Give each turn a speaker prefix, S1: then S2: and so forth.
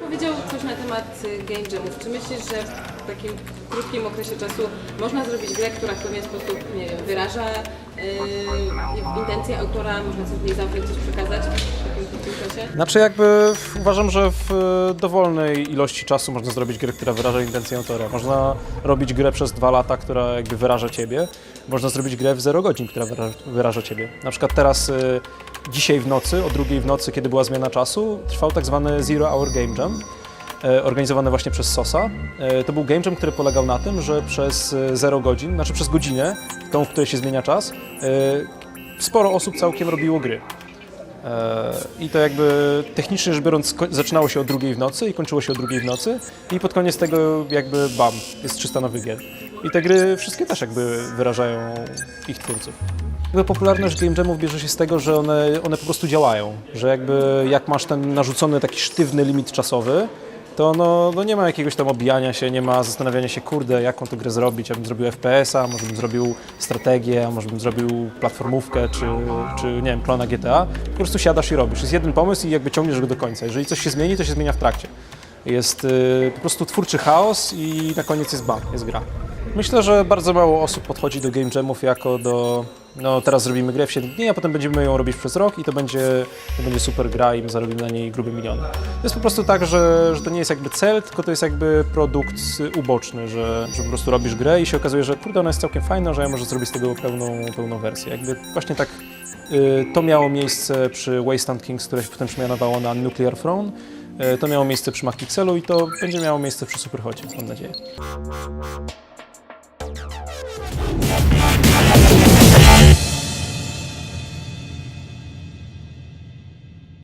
S1: Powiedział coś na temat y, game jamów. Czy myślisz, że w takim krótkim okresie czasu można zrobić grę, która w pewien sposób, nie wiem, wyraża yy, intencje autora, można coś w niej zamknąć, coś przekazać czasie?
S2: Znaczy jakby w- uważam, że w e, dowolnej ilości czasu można zrobić grę, która wyraża intencję autora. Można robić grę przez dwa lata, która jakby wyraża ciebie. Można zrobić grę w 0 godzin, która wyraża, wyraża ciebie. Na przykład teraz e, dzisiaj w nocy, o drugiej w nocy, kiedy była zmiana czasu, trwał tak zwany Zero Hour Game Jam. e, Organizowany właśnie przez SOSA. To był game jam, który polegał na tym, że przez e, 0 godzin, znaczy przez godzinę, tą, w której się zmienia czas, sporo osób całkiem robiło gry. E, I to jakby technicznie rzecz biorąc zaczynało się o drugiej w nocy i kończyło się o drugiej w nocy i pod koniec tego jakby bam, jest 300 nowych gier. I te gry wszystkie też jakby wyrażają ich twórców. Jakby popularność game jamów bierze się z tego, że one, one po prostu działają, że jakby jak masz ten narzucony taki sztywny limit czasowy, to no, no nie ma jakiegoś tam obijania się, nie ma zastanawiania się, kurde, jaką tę grę zrobić, ja bym zrobił FPS-a, może bym zrobił strategię, a może bym zrobił platformówkę, czy, czy nie wiem, klona GTA. Po prostu siadasz i robisz. Jest jeden pomysł i jakby ciągniesz go do końca. Jeżeli coś się zmieni, to się zmienia w trakcie. Jest y, po prostu twórczy chaos i na koniec jest bam, jest gra. Myślę, że bardzo mało osób podchodzi do game jamów jako do, no teraz zrobimy grę w 7 dni, a potem będziemy ją robić przez rok i to będzie, to będzie super gra i my zarobimy na niej grube miliony. To jest po prostu tak, że, że to nie jest jakby cel, tylko to jest jakby produkt uboczny, że, że po prostu robisz grę i się okazuje, że kurde, ona jest całkiem fajna, że ja może zrobić z tego pełną, pełną wersję. Jakby właśnie tak y, to miało miejsce przy Wasteland Kings, które się potem przemianowało na Nuclear Throne. Y, To miało miejsce przy Macpixelu i to będzie miało miejsce przy Superhocie, mam nadzieję.